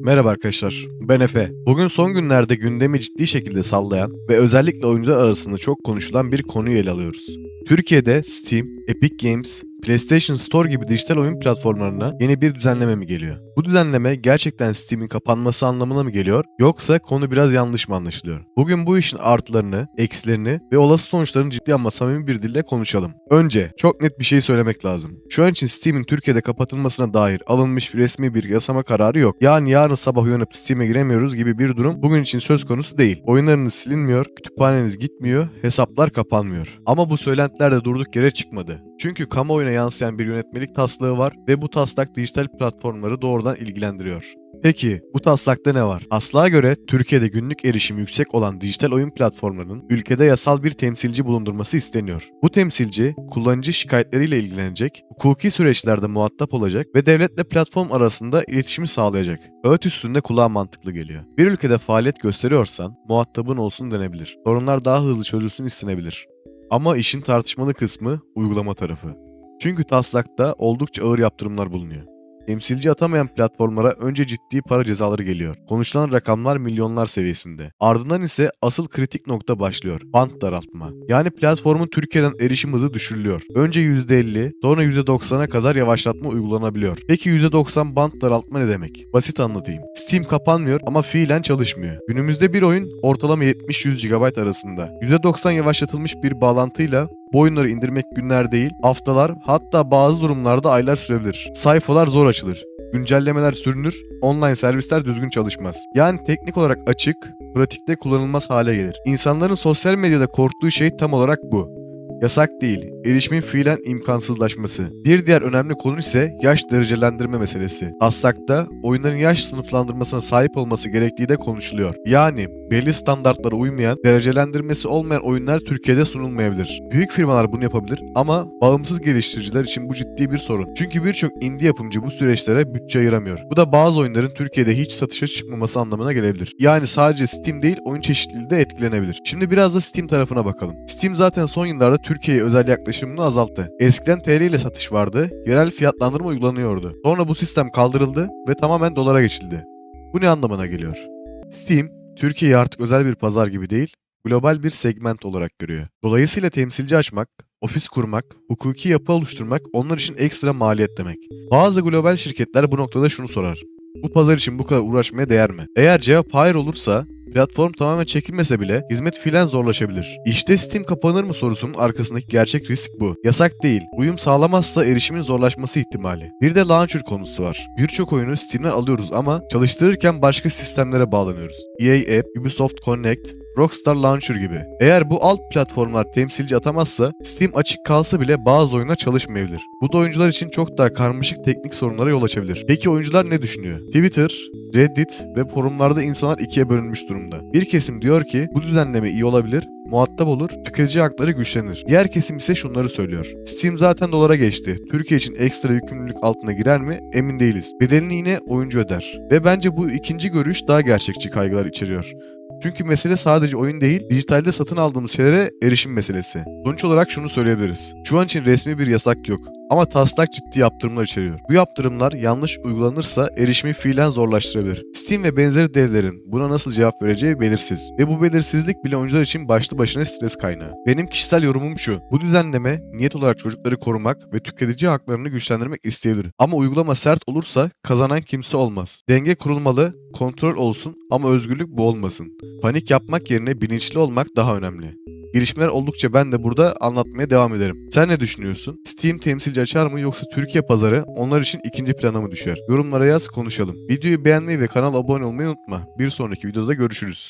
Merhaba arkadaşlar, ben Efe. Bugün son günlerde gündemi ciddi şekilde sallayan ve özellikle oyuncular arasında çok konuşulan bir konuyu ele alıyoruz. Türkiye'de Steam, Epic Games, PlayStation Store gibi dijital oyun platformlarına yeni bir düzenleme mi geliyor? Bu düzenleme gerçekten Steam'in kapanması anlamına mı geliyor yoksa konu biraz yanlış mı anlaşılıyor? Bugün bu işin artılarını, eksilerini ve olası sonuçlarını ciddi ama samimi bir dille konuşalım. Önce çok net bir şey söylemek lazım. Şu an için Steam'in Türkiye'de kapatılmasına dair alınmış resmi bir yasama kararı yok. Yani yarın sabah uyanıp Steam'e giremiyoruz gibi bir durum bugün için söz konusu değil. Oyunlarınız silinmiyor, kütüphaneniz gitmiyor, hesaplar kapanmıyor. Ama bu söylentiler de durduk yere çıkmadı. Çünkü kamuoyuna yansıyan bir yönetmelik taslağı var ve bu taslak dijital platformları doğrudan ilgilendiriyor. Peki bu taslakta ne var? Taslağa göre Türkiye'de günlük erişimi yüksek olan dijital oyun platformlarının ülkede yasal bir temsilci bulundurması isteniyor. Bu temsilci kullanıcı şikayetleriyle ilgilenecek, hukuki süreçlerde muhatap olacak ve devletle platform arasında iletişimi sağlayacak. Öğüt üstünde kulağa mantıklı geliyor. Bir ülkede faaliyet gösteriyorsan muhatabın olsun denebilir. Sorunlar daha hızlı çözülsün istenebilir. Ama işin tartışmalı kısmı uygulama tarafı. Çünkü taslakta oldukça ağır yaptırımlar bulunuyor. Temsilci atamayan platformlara önce ciddi para cezaları geliyor. Konuşulan rakamlar milyonlar seviyesinde. Ardından ise asıl kritik nokta başlıyor. Bant daraltma. Yani platformun Türkiye'den erişim hızı düşürülüyor. Önce %50, sonra %90'a kadar yavaşlatma uygulanabiliyor. Peki %90 bant daraltma ne demek? Basit anlatayım. Steam kapanmıyor ama fiilen çalışmıyor. Günümüzde bir oyun ortalama 70-100 GB arasında. %90 yavaşlatılmış bir bağlantıyla bu oyunları indirmek günler değil, haftalar hatta bazı durumlarda aylar sürebilir. Sayfalar zor açılır. Güncellemeler sürünür, online servisler düzgün çalışmaz. Yani teknik olarak açık, pratikte kullanılmaz hale gelir. İnsanların sosyal medyada korktuğu şey tam olarak bu. Yasak değil, erişimin fiilen imkansızlaşması. Bir diğer önemli konu ise yaş derecelendirme meselesi. Taslakta oyunların yaş sınıflandırmasına sahip olması gerektiği de konuşuluyor. Yani belli standartlara uymayan, derecelendirmesi olmayan oyunlar Türkiye'de sunulmayabilir. Büyük firmalar bunu yapabilir ama bağımsız geliştiriciler için bu ciddi bir sorun. Çünkü birçok indie yapımcı bu süreçlere bütçe ayıramıyor. Bu da bazı oyunların Türkiye'de hiç satışa çıkmaması anlamına gelebilir. Yani sadece Steam değil oyun çeşitliliği de etkilenebilir. Şimdi biraz da Steam tarafına bakalım. Steam zaten son yıllarda Türkiye'ye özel yaklaşımını azalttı. Eskiden TL ile satış vardı, yerel fiyatlandırma uygulanıyordu. Sonra bu sistem kaldırıldı ve tamamen dolara geçildi. Bu ne anlamına geliyor? Steam, Türkiye'yi artık özel bir pazar gibi değil, global bir segment olarak görüyor. Dolayısıyla temsilci açmak, ofis kurmak, hukuki yapı oluşturmak onlar için ekstra maliyet demek. Bazı global şirketler bu noktada şunu sorar. Bu pazar için bu kadar uğraşmaya değer mi? Eğer cevap hayır olursa platform tamamen çekilmese bile hizmet fiilen zorlaşabilir. İşte Steam kapanır mı sorusunun arkasındaki gerçek risk bu. Yasak değil. Uyum sağlamazsa erişimin zorlaşması ihtimali. Bir de launcher konusu var. Birçok oyunu Steam'den alıyoruz ama çalıştırırken başka sistemlere bağlanıyoruz. EA App, Ubisoft Connect, Rockstar Launcher gibi. Eğer bu alt platformlar temsilci atamazsa Steam açık kalsa bile bazı oyunlar çalışmayabilir. Bu da oyuncular için çok daha karmaşık teknik sorunlara yol açabilir. Peki oyuncular ne düşünüyor? Twitter, Reddit ve forumlarda insanlar ikiye bölünmüş durumda. Bir kesim diyor ki bu düzenleme iyi olabilir, muhatap olur, tüketici hakları güçlenir. Diğer kesim ise şunları söylüyor. Steam zaten dolara geçti. Türkiye için ekstra yükümlülük altına girer mi? Emin değiliz. Bedelini yine oyuncu öder. Ve bence bu ikinci görüş daha gerçekçi kaygılar içeriyor. Çünkü mesele sadece oyun değil, dijitalde satın aldığımız şeylere erişim meselesi. Sonuç olarak şunu söyleyebiliriz. Şu an için resmi bir yasak yok. Ama taslak ciddi yaptırımlar içeriyor. Bu yaptırımlar yanlış uygulanırsa erişimi fiilen zorlaştırabilir. Steam ve benzeri devlerin buna nasıl cevap vereceği belirsiz. Ve bu belirsizlik bile oyuncular için başlı başına stres kaynağı. Benim kişisel yorumum şu. Bu düzenleme niyet olarak çocukları korumak ve tüketici haklarını güçlendirmek isteyebilir. Ama uygulama sert olursa kazanan kimse olmaz. Denge kurulmalı, kontrol olsun ama özgürlük bu olmasın. Panik yapmak yerine bilinçli olmak daha önemli. Gelişmeler oldukça ben de burada anlatmaya devam ederim. Sen ne düşünüyorsun? Steam temsilci açar mı yoksa Türkiye pazarı onlar için ikinci plana mı düşer? Yorumlara yaz konuşalım. Videoyu beğenmeyi ve kanala abone olmayı unutma. Bir sonraki videoda görüşürüz.